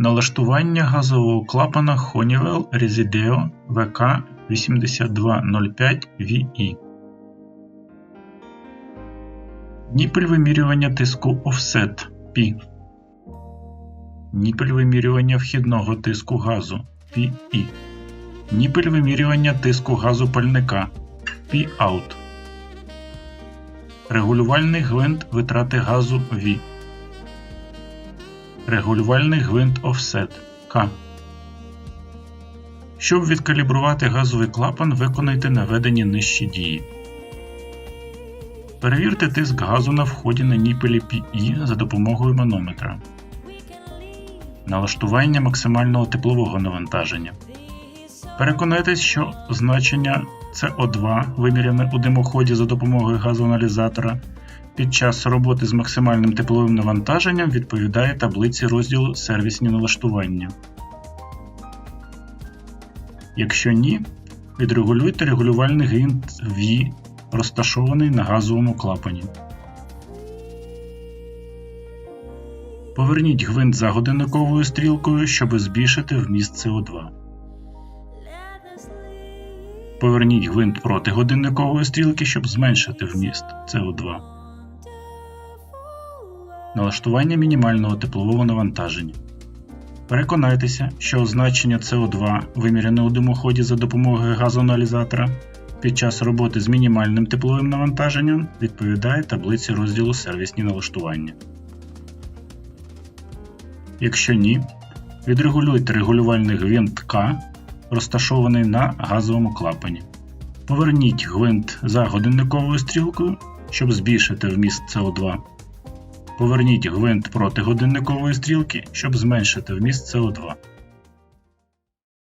Налаштування газового клапана Honeywell Resideo VK8205VE. Ніпель вимірювання тиску Offset P. Ніпель вимірювання вхідного тиску газу PE. Ніпель вимірювання тиску газу пальника P-out. Регулювальний гвинт витрати газу V. Регулювальний гвинт Offset К. Щоб відкалібрувати газовий клапан, виконайте наведені нижчі дії. Перевірте тиск газу на вході на ніпелі PE за допомогою манометра. Налаштування максимального теплового навантаження. Переконайтесь, що значення CO2, вимірене у димоході за допомогою газоаналізатора, під час роботи з максимальним тепловим навантаженням відповідає таблиці розділу Сервісні налаштування. Якщо ні, відрегулюйте регулювальний гвинт V, розташований на газовому клапані. Поверніть гвинт за годинниковою стрілкою, щоб збільшити вміст СО2. Поверніть гвинт проти годинникової стрілки, щоб зменшити вміст СО2. Налаштування мінімального теплового навантаження. Переконайтеся, що значення СО2, вимірене у димоході за допомогою газоаналізатора, під час роботи з мінімальним тепловим навантаженням відповідає таблиці розділу Сервісні налаштування. Якщо ні, відрегулюйте регулювальний гвинт К, розташований на газовому клапані. Поверніть гвинт за годинниковою стрілкою, щоб збільшити вміст СО2. Поверніть гвинт проти годинникової стрілки, щоб зменшити вміст СО2.